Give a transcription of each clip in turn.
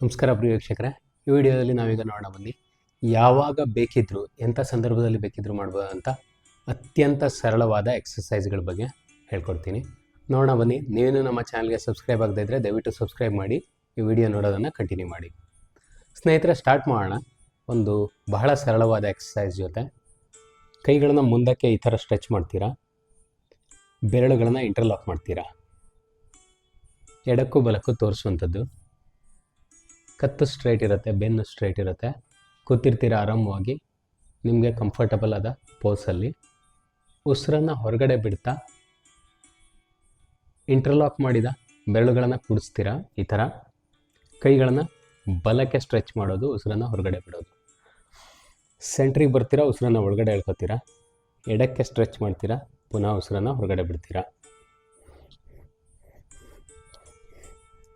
ನಮಸ್ಕಾರ ಪ್ರಿಯ ವೀಕ್ಷಕರೇ. ಈ ವಿಡಿಯೋದಲ್ಲಿ ನಾವೀಗ ನೋಡೋಣ ಬನ್ನಿ, ಯಾವಾಗ ಬೇಕಿದ್ರು ಎಂಥ ಸಂದರ್ಭದಲ್ಲಿ ಬೇಕಿದ್ದರೂ ಮಾಡ್ಬೋದು ಅಂತ ಅತ್ಯಂತ ಸರಳವಾದ ಎಕ್ಸಸೈಸ್ಗಳ ಬಗ್ಗೆ ಹೇಳ್ಕೊಡ್ತೀನಿ. ನೋಡೋಣ ಬನ್ನಿ ನೀವೇನು ನಮ್ಮ ಚಾನಲ್ಗೆ ಸಬ್ಸ್ಕ್ರೈಬ್ ಆಗದೇ ಇದ್ದರೆ ದಯವಿಟ್ಟು ಸಬ್ಸ್ಕ್ರೈಬ್ ಮಾಡಿ, ಈ ವಿಡಿಯೋ ನೋಡೋದನ್ನು ಕಂಟಿನ್ಯೂ ಮಾಡಿ. ಸ್ನೇಹಿತರೆ ಸ್ಟಾರ್ಟ್ ಮಾಡೋಣ. ಒಂದು ಬಹಳ ಸರಳವಾದ ಎಕ್ಸಸೈಸ್ ಜೊತೆ. ಕೈಗಳನ್ನು ಮುಂದಕ್ಕೆ ಈ ಥರ ಸ್ಟ್ರೆಚ್ ಮಾಡ್ತೀರಾ? ಬೆರಳುಗಳನ್ನು ಇಂಟರ್ಲಾಕ್ ಮಾಡ್ತೀರಾ? ಎಡಕ್ಕೂ ಬಲಕ್ಕೂ ತೋರಿಸುವಂಥದ್ದು. ಕತ್ತು ಸ್ಟ್ರೈಟ್ ಇರುತ್ತೆ, ಬೆನ್ನು ಸ್ಟ್ರೈಟ್ ಇರುತ್ತೆ. ಕೂತಿರ್ತೀರ ಆರಾಮವಾಗಿ? ನಿಮಗೆ ಕಂಫರ್ಟಬಲ್ ಆದ ಪೋಸಲ್ಲಿ ಉಸಿರನ್ನು ಹೊರಗಡೆ ಬಿಡ್ತಾ ಇಂಟರ್ಲಾಕ್ ಮಾಡಿದ ಬೆರಳುಗಳನ್ನು ಕುಡಿಸ್ತೀರಾ ಈ ಥರ? ಕೈಗಳನ್ನು ಬಲಕ್ಕೆ ಸ್ಟ್ರೆಚ್ ಮಾಡೋದು, ಉಸಿರನ್ನು ಹೊರಗಡೆ ಬಿಡೋದು. ಸೆಂಟ್ರಿಗೆ ಬರ್ತೀರಾ, ಉಸಿರನ್ನ ಒಳಗಡೆ ಎಳ್ಕೊತೀರಾ? ಎಡಕ್ಕೆ ಸ್ಟ್ರೆಚ್ ಮಾಡ್ತೀರಾ, ಪುನಃ ಉಸಿರನ್ನು ಹೊರಗಡೆ ಬಿಡ್ತೀರಾ?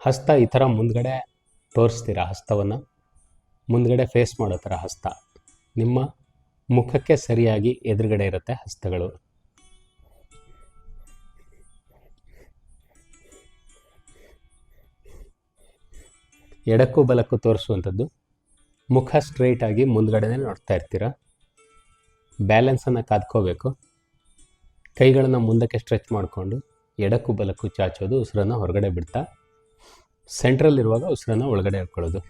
ಹಸ್ತ ಈ ಥರ ಮುಂದ್ಗಡೆ ತೋರಿಸ್ತೀರಾ, ಹಸ್ತವನ್ನು? ಮುಂದ್ಗಡೆ ಫೇಸ್ ಮಾಡೋ ಥರ ಹಸ್ತ. ನಿಮ್ಮ ಮುಖಕ್ಕೆ ಸರಿಯಾಗಿ ಎದುರುಗಡೆ ಇರುತ್ತೆ ಹಸ್ತಗಳು. ಎಡಕ್ಕೂ ಬಲಕ್ಕೂ ತೋರಿಸುವಂಥದ್ದು. ಮುಖ ಸ್ಟ್ರೈಟಾಗಿ ಮುಂದ್ಗಡೆನೇ ನೋಡ್ತಾ ಇರ್ತೀರ? ಬ್ಯಾಲೆನ್ಸನ್ನು ಕಾದ್ಕೋಬೇಕು. ಕೈಗಳನ್ನು ಮುಂದಕ್ಕೆ ಸ್ಟ್ರೆಚ್ ಮಾಡಿಕೊಂಡು ಎಡಕ್ಕೂ ಬಲಕ್ಕೂ ಚಾಚೋದು, ಉಸಿರನ್ನು ಹೊರಗಡೆ ಬಿಡ್ತಾ ಸೆಂಟ್ರಲ್ಲಿರುವಾಗ ಉಸಿರನ್ನು ಒಳಗಡೆ ಹಾಕ್ಕೊಳ್ಳೋದು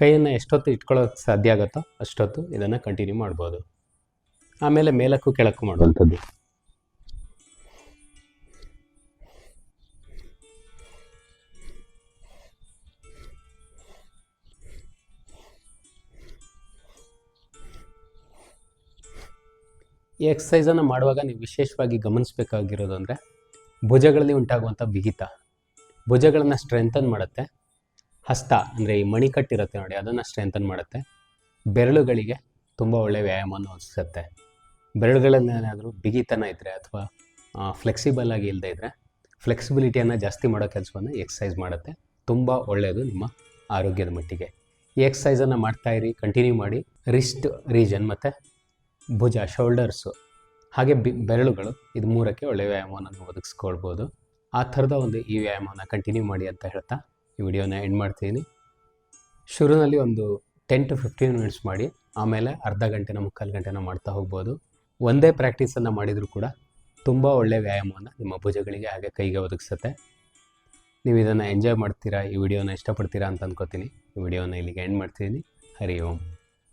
ಕೈಯನ್ನು ಎಷ್ಟೊತ್ತು ಇಟ್ಕೊಳ್ಳೋಕೆ ಸಾಧ್ಯ ಆಗುತ್ತೋ ಅಷ್ಟೊತ್ತು ಇದನ್ನು ಕಂಟಿನ್ಯೂ ಮಾಡ್ಬೋದು. ಆಮೇಲೆ ಮೇಲಕ್ಕೂ ಕೆಳಕ್ಕೂ ಮಾಡುವಂಥದ್ದು ಈ ಎಕ್ಸಸೈಸನ್ನು ಮಾಡುವಾಗ ನೀವು ವಿಶೇಷವಾಗಿ ಗಮನಿಸಬೇಕಾಗಿರೋದು ಅಂದರೆ ಭುಜಗಳಲ್ಲಿ ಉಂಟಾಗುವಂಥ ಬಿಗಿತ. ಭುಜಗಳನ್ನು ಸ್ಟ್ರೆಂಥನ್ ಮಾಡುತ್ತೆ. ಹಸ್ತ ಅಂದರೆ ಈ ಮಣಿಕಟ್ಟಿರುತ್ತೆ ನೋಡಿ, ಅದನ್ನು ಸ್ಟ್ರೆಂಥನ್ ಮಾಡುತ್ತೆ. ಬೆರಳುಗಳಿಗೆ ತುಂಬ ಒಳ್ಳೆಯ ವ್ಯಾಯಾಮವನ್ನು ಒದಗಿಸುತ್ತೆ. ಬೆರಳುಗಳನ್ನೇನಾದರೂ ಬಿಗಿತನ ಇದ್ದರೆ ಅಥವಾ ಫ್ಲೆಕ್ಸಿಬಲ್ ಆಗಿ ಇಲ್ಲದೆ ಇದ್ದರೆ ಫ್ಲೆಕ್ಸಿಬಿಲಿಟಿಯನ್ನು ಜಾಸ್ತಿ ಮಾಡೋ ಕೆಲಸವನ್ನು ಎಕ್ಸಸೈಸ್ ಮಾಡುತ್ತೆ. ತುಂಬ ಒಳ್ಳೆಯದು ನಿಮ್ಮ ಆರೋಗ್ಯದ ಮಟ್ಟಿಗೆ. ಈ ಎಕ್ಸಸೈಸನ್ನು ಇರಿ ಕಂಟಿನ್ಯೂ ಮಾಡಿ ರಿಸ್ಟ್ ರೀಜನ್ ಮತ್ತು ಭುಜ ಶೋಲ್ಡರ್ಸು ಹಾಗೆ ಬಿ, ಬೆರಳುಗಳು ಇದು ಮೂರಕ್ಕೆ ಒಳ್ಳೆಯ ವ್ಯಾಯಾಮವನ್ನು ಒದಗಿಸ್ಕೊಳ್ಬೋದು. ಆ ಥರದ ಒಂದು ಈ ವ್ಯಾಯಾಮವನ್ನು ಕಂಟಿನ್ಯೂ ಮಾಡಿ ಅಂತ ಹೇಳ್ತಾ ಈ ವಿಡಿಯೋನ ಎಂಡ್ ಮಾಡ್ತೀನಿ. ಶುರುವಿನಲ್ಲಿ ಒಂದು ಟೆನ್ ಟು ಫಿಫ್ಟೀನ್ ಮಿನಿಟ್ಸ್ ಮಾಡಿ, ಆಮೇಲೆ ಅರ್ಧ ಗಂಟೆನ, ಮುಕ್ಕಾಲು ಗಂಟೆನ ಮಾಡ್ತಾ ಹೋಗ್ಬೋದು. ಒಂದೇ ಪ್ರಾಕ್ಟೀಸನ್ನು ಮಾಡಿದರೂ ಕೂಡ ತುಂಬ ಒಳ್ಳೆಯ ವ್ಯಾಯಾಮವನ್ನು ನಿಮ್ಮ ಭುಜಗಳಿಗೆ ಹಾಗೆ ಕೈಗೆ ಒದಗಿಸುತ್ತೆ. ನೀವು ಇದನ್ನು ಎಂಜಾಯ್ ಮಾಡ್ತೀರಾ, ಈ ವಿಡಿಯೋನ ಇಷ್ಟಪಡ್ತೀರಾ ಅಂತ ಅಂದ್ಕೋತೀನಿ ಈ ವಿಡಿಯೋನ ಇಲ್ಲಿಗೆ ಎಂಡ್ ಮಾಡ್ತೀನಿ. ಹರಿ ಓಂ.